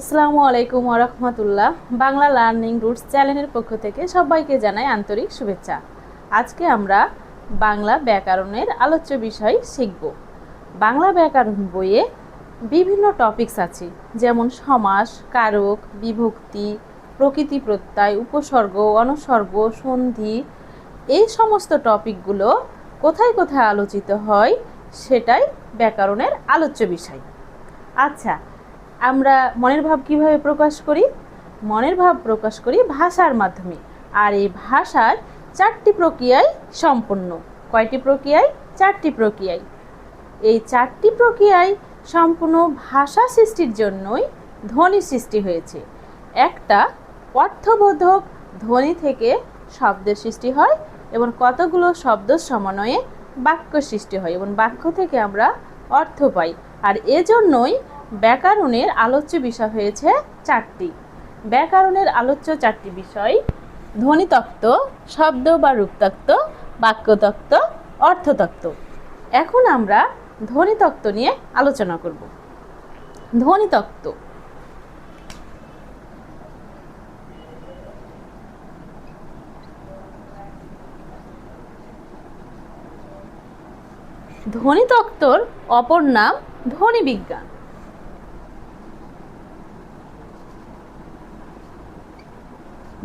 আসসালামু আলাইকুম রহমতুল্লাহ। Bangla learning roots চ্যানেলের পক্ষ থেকে সবাইকে জানাই আন্তরিক শুভেচ্ছা। আজকে আমরা বাংলা ব্যাকরণের আলোচ্য বিষয় শিখব। বাংলা ব্যাকরণ বইয়ে বিভিন্ন টপিকস আছে, যেমন সমাস, কারক, বিভক্তি, প্রকৃতি প্রত্যয়, উপসর্গ, অনুসর্গ, সন্ধি। এই সমস্ত টপিকগুলো কোথায় কোথায় আলোচিত হয়, সেটাই ব্যাকরণের আলোচ্য বিষয়। আচ্ছা আমরা মনের ভাব কীভাবে প্রকাশ করি? মনের ভাব প্রকাশ করি ভাষার মাধ্যমে। আর এই ভাষার চারটি প্রক্রিয়ায় সম্পন্ন কয়টি প্রক্রিয়ায় চারটি প্রক্রিয়ায় এই চারটি প্রক্রিয়ায় সম্পূর্ণ ভাষা সৃষ্টির জন্যই ধ্বনি সৃষ্টি হয়েছে। একটা অর্থবোধক ধ্বনি থেকে শব্দের সৃষ্টি হয় এবং কতগুলো শব্দ সমন্বয়ে বাক্য সৃষ্টি হয় এবং বাক্য থেকে আমরা অর্থ পাই। আর এজন্যই ব্যাকরণের আলোচ্য বিষয় হয়েছে চারটি। ব্যাকরণের আলোচ্য চারটি বিষয়, ধ্বনিতত্ত্ব, শব্দ বা রূপতত্ত্ব, বাক্যতত্ত্ব, অর্থতত্ত্ব। এখন আমরা ধ্বনিতত্ত্ব নিয়ে আলোচনা করব। ধ্বনিতত্ত্ব। ধ্বনিতত্ত্বর অপর নাম ধ্বনি বিজ্ঞান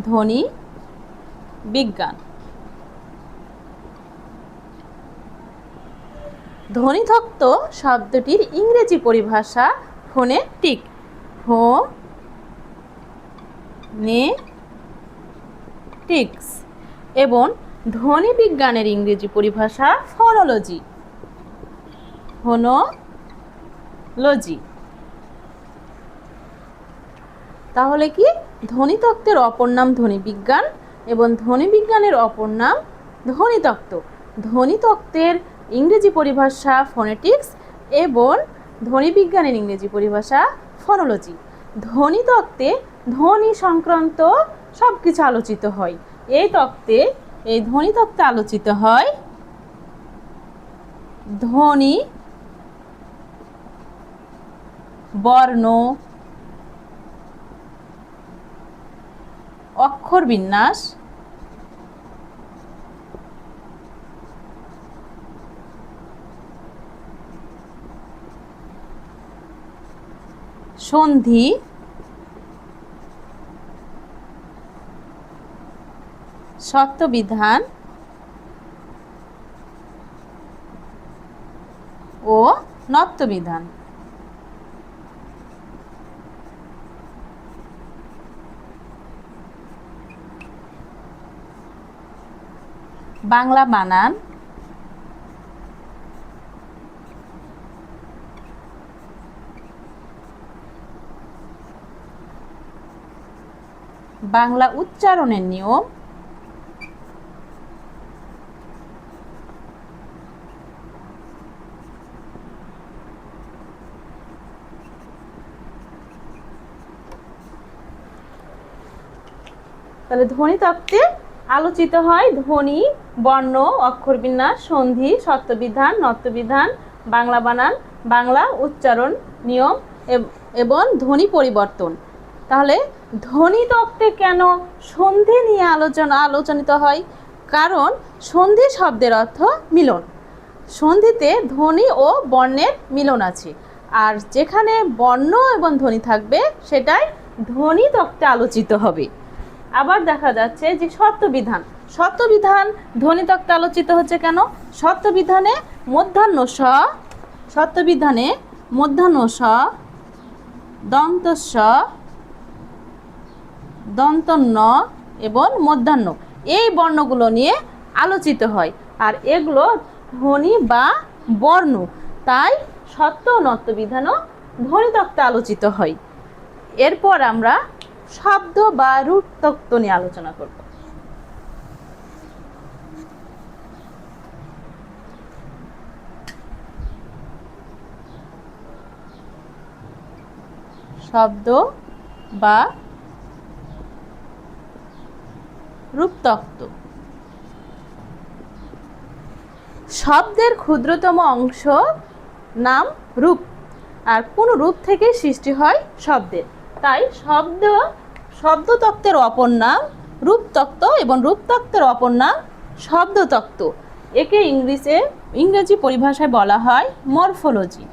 ধ্বনি, বিজ্ঞান। ধ্বনিতত্ত্ব শব্দটির ইংরেজি পরিভাষা ফোনেটিক ফো নে টিক্স এবং ধ্বনি বিজ্ঞানের ইংরেজি পরিভাষা ফোনোলজি। ফোনোলজি। তাহলে কি? ধ্বনিতত্ত্বের অপর নাম ধ্বনি বিজ্ঞান এবং ধ্বনি বিজ্ঞানের অপর নাম ধ্বনিতত্ত্ব। ধ্বনিতত্ত্বের ইংরেজি পরিভাষা ফোনেটিক্স এবং ধ্বনি বিজ্ঞানের ইংরেজি পরিভাষা ফোনোলজি। ধ্বনিতত্ত্বে ধ্বনি সংক্রান্ত সব কিছু আলোচিত হয়। এই তত্ত্বে এই ধ্বনিতত্ত্বে আলোচিত হয় ধ্বনি, বর্ণ অক্ষর বিন্যাস। সন্ধি। সত্যবিধান। ও নত্যবিধান। বাংলা বানান। বাংলা উচ্চারণের নিয়ম। তাহলে ধ্বনিতত্ত্বে আলোচিত হয় ধ্বনি, বর্ণ, অক্ষরবিন্যাস, সন্ধি, সত্যবিধান, নত্যবিধান, বাংলা বানান, বাংলা উচ্চারণ, নিয়ম এবং ধ্বনি পরিবর্তন। তাহলে ধ্বনিতত্ত্বে কেন সন্ধি নিয়ে আলোচনা, আলোচনিত হয়? কারণ সন্ধি শব্দের অর্থ মিলন। সন্ধিতে ধ্বনি ও বর্ণের মিলন আছে। আর যেখানে বর্ণ এবং ধ্বনি থাকবে, সেটাই ধ্বনি তত্ত্বে আলোচিত হবে। আবার দেখা যাচ্ছে যে সত্যবিধান সত্যবিধান ধ্বনিতত্ত্বে আলোচিত হচ্ছে কেন? সত্যবিধানে মধ্যাহ্ন স সত্যবিধানে মধ্যাহ্ন স দন্ত স দন্ত ন এবং মধ্যাহ্ন। এই বর্ণগুলো নিয়ে আলোচিত হয়। আর এগুলো ধ্বনি বা বর্ণ। তাই সত্য ও নত্য বিধানও ধ্বনিতত্ত্বে আলোচিত হয়। এরপর আমরা শব্দ বা রূপ তত্ত্ব নিয়ে আলোচনা করব। শব্দ বা রূপতত্ত্ব শব্দের ক্ষুদ্রতম অংশ নাম রূপ, আর কোন রূপ থেকে সৃষ্টি হয় শব্দের। তাই শব্দ শব্দতত্ত্বের অপর নাম রূপতত্ত্ব এবং রূপতত্ত্বের অপর নাম শব্দতত্ত্ব একে ইংলিশে ইংরেজি পরিভাষায় বলা হয় মরফোলজি।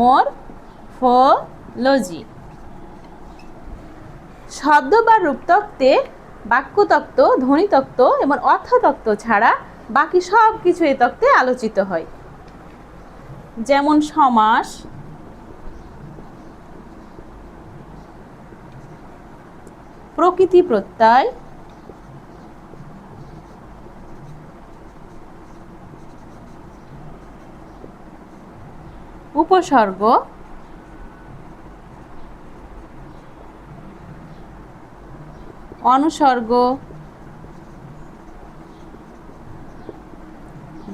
মরফোলজি। শব্দ বা রূপতত্ত্বে বাক্যতত্ত্ব ধ্বনিতত্ত্ব এবং অর্থতত্ত্ব ছাড়া বাকি সব কিছু এ তত্ত্বে আলোচিত হয়। যেমন সমাস প্রকৃতি প্রত্যয়। উপসর্গ। অনুসর্গ।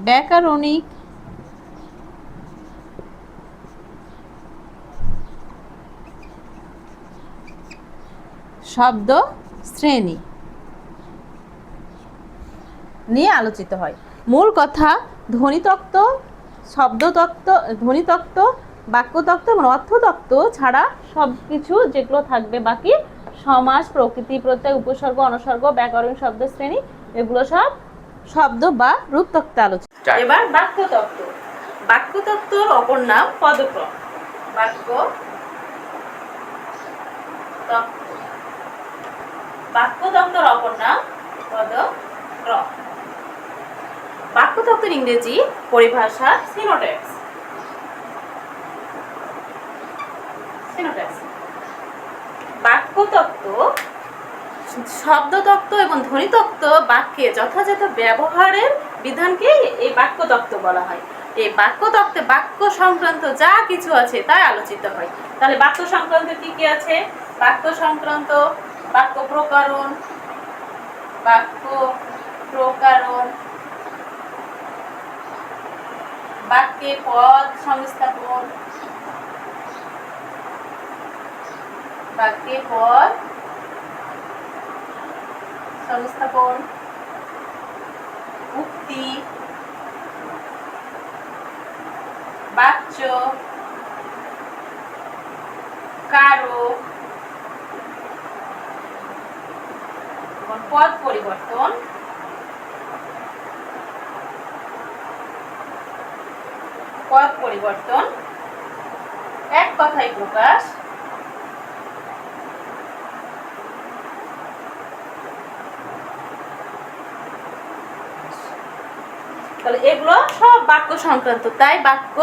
ব্যাকরণিক। শব্দ শ্রেণি নিয়ে আলোচিত হয়। মূল কথা ধ্বনিতত্ত্ব শব্দতত্ত্ব ধ্বনিতত্ত্ব বাক্যতত্ত্ব এবং অর্থতত্ত্ব ছাড়া সব কিছু যেগুলো থাকবে বাকি সমাজ প্রকৃতি প্রত্যয় উপসর্গ অনুসর্গ ব্যাকরণ শব্দ শ্রেণি এগুলো সব শব্দ বা রূপতত্ত্বে আলোচিত। এবার বাক্যতত্ত্ব। বাক্যতত্ত্বর অপর নাম পদক্রম। বাক্য তত্ত্ব বাক্যতত্ত্বর অপর নাম পদক্রম বাক্যতত্ত্বের ইংরেজি পরিভাষা সিনোট্যাক্স সিনোট্যাক্স বাক্যতত্ত্ব, শব্দতত্ত্ব এবং ধ্বনিতত্ত্ব বাক্যে যথাযথ ব্যবহারের বিধানকে এই বাক্যতত্ত্ব বলা হয়। এই বাক্যতত্ত্বে বাক্য সংক্রান্ত যা কিছু আছে তাই আলোচিত হয়। তাহলে বাক্য সংক্রান্ত কি কি আছে? বাক্য সংক্রান্ত বাক্য প্রকরণ বাক্য প্রকরণ বাক্যে পদ সংস্থাপন বাক্যে পদ সংস্থাপন উক্তি বাচ্য কারও এবং পদ পরিবর্তন। পদ পরিবর্তন। এক কথায় প্রকাশ। তাহলে এগুলো সব বাক্য সংক্রান্ত, তাই বাক্য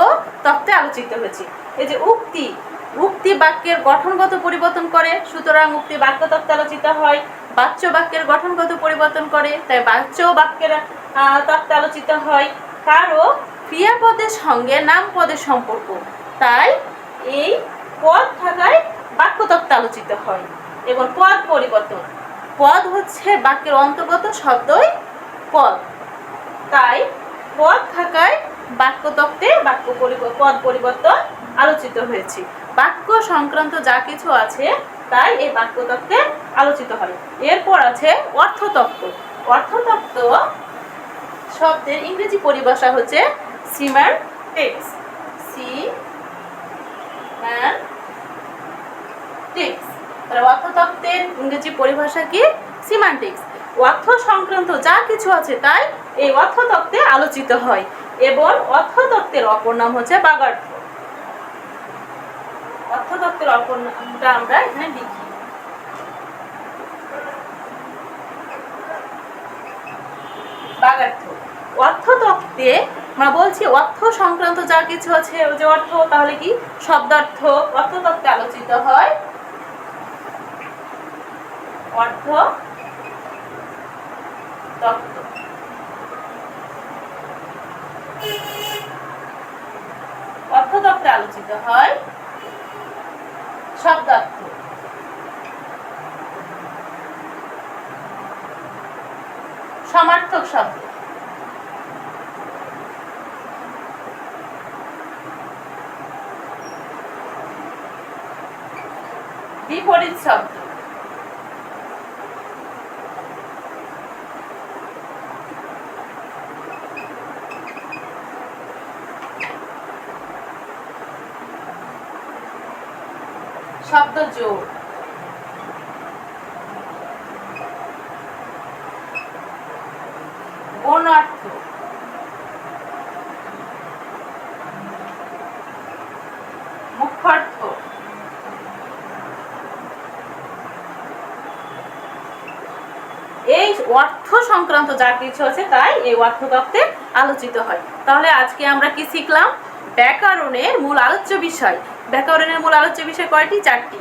তত্ত্বে আলোচিত হয়েছে। এই যে উক্তি উক্তি বাক্যের গঠনগত পরিবর্তন করে, সুতরাং উক্তি বাক্য তত্ত্বে আলোচিত হয়। বাচ্য বাক্যের গঠনগত পরিবর্তন করে, তাই বাচ্য বাক্যের তত্ত্বে আলোচিত হয়। কারও ক্রিয়াপদের সঙ্গে নাম পদের সম্পর্ক, তাই এই পদ থাকায় বাক্য তত্ত্বে আলোচিত হয় এবং পদ পরিবর্তন। পদ হচ্ছে বাক্যের অন্তর্গত শব্দই পদ। তাই পদ থাকায় বাক্যতত্ত্বে বাক্য পদ পরিবর্তন আলোচিত হয়েছে। বাক্য সংক্রান্ত যা কিছু আছে তাই এই বাক্যতত্ত্বে আলোচিত হয় এরপর আছে অর্থতত্ত্ব। অর্থতত্ত্ব শব্দের ইংরেজি পরিভাষা হচ্ছে সিমার টেক্স। সি অর্থতত্ত্বের ইংরেজি পরিভাষা কি? সিমান্টিক্স অর্থ সংক্রান্ত যা কিছু আছে তাই এই অর্থতত্ত্বে আলোচিত হয়। এবং অর্থতত্ত্বের অপর নাম হচ্ছে বাগার্থ অর্থতত্ত্বের অপর আমরা এখানে লিখি। অর্থতত্ত্বে আমরা বলছি অর্থ সংক্রান্ত যা কিছু আছে যে অর্থ, তাহলে কি? শব্দার্থ। অর্থতত্ত্বে আলোচিত হয় অর্থ তত্ত্ব অর্থতত্ত্বে আলোচিত হয় শব্দার্থ সমার্থক শব্দ। বিপরীত শব্দ। শব্দ জোর গৌণার্থ মুখ্যার্থ এই অর্থ সংক্রান্ত যা কিছু আছে, তাই এই অর্থ তত্ত্বে আলোচিত হয়। তাহলে আজকে আমরা কি শিখলাম? ব্যাকরণের মূল আলোচ্য বিষয়। ব্যাকরণের মূল আলোচ্য বিষয় কয়টি? চারটি।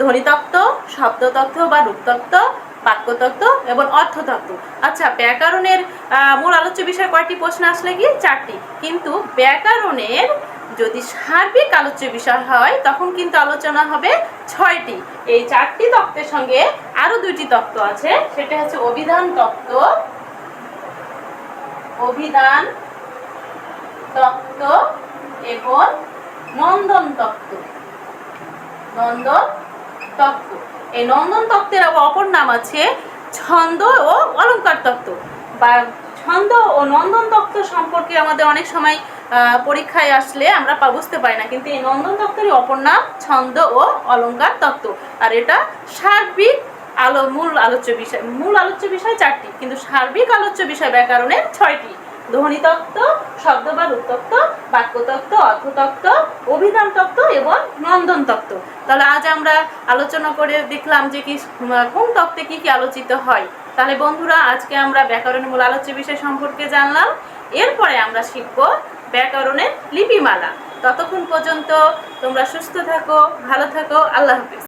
ধ্বনিতত্ত্ব, শব্দতত্ত্ব বা রূপতত্ত্ব, বাক্যতত্ত্ব এবং অর্থতত্ত্ব। আচ্ছা ব্যাকরণের মূল আলোচ্য বিষয় কয়টি প্রশ্ন আসলে কি? চারটি। কিন্তু ব্যাকরণের যদি সার্বিক আলোচ্য বিষয় হয়, তখন কিন্তু আলোচনা হবে ছয়টি। এই চারটি তত্ত্বের সঙ্গে আরও দুইটি তত্ত্ব আছে। সেটা হচ্ছে অভিধান তত্ত্ব অভিধান তত্ত্ব এবং নন্দন তত্ত্ব নন্দন তত্ত্ব এই নন্দন তত্ত্বের আবার অপর নাম আছে ছন্দ ও অলংকার তত্ত্ব বা ছন্দ ও নন্দন তত্ত্ব সম্পর্কে আমাদের অনেক সময় পরীক্ষায় আসলে আমরা বুঝতে পারি না। কিন্তু এই নন্দন তত্ত্বের অপর নাম ছন্দ ও অলংকার তত্ত্ব আর এটা সার্বিক আলো, মূল আলোচ্য বিষয়, মূল আলোচ্য বিষয় চারটি। কিন্তু সার্বিক আলোচ্য বিষয় ব্যাকরণের ছয়টি। ধ্বনিতত্ত্ব শব্দ বা রূপতত্ত্ব বাক্যতত্ত্ব, অর্থতত্ত্ব, অভিধান তত্ত্ব এবং নন্দন তত্ত্ব। তাহলে আজ আমরা আলোচনা করে দেখলাম যে কি, কোন তত্ত্বে কি কি আলোচিত হয়। তাহলে বন্ধুরা, আজকে আমরা ব্যাকরণের মূল আলোচ্য বিষয় সম্পর্কে জানলাম। এরপরে আমরা শিখব ব্যাকরণের লিপিমালা। ততক্ষণ পর্যন্ত তোমরা সুস্থ থাকো, ভালো থাকো, আল্লাহ হাফিজ।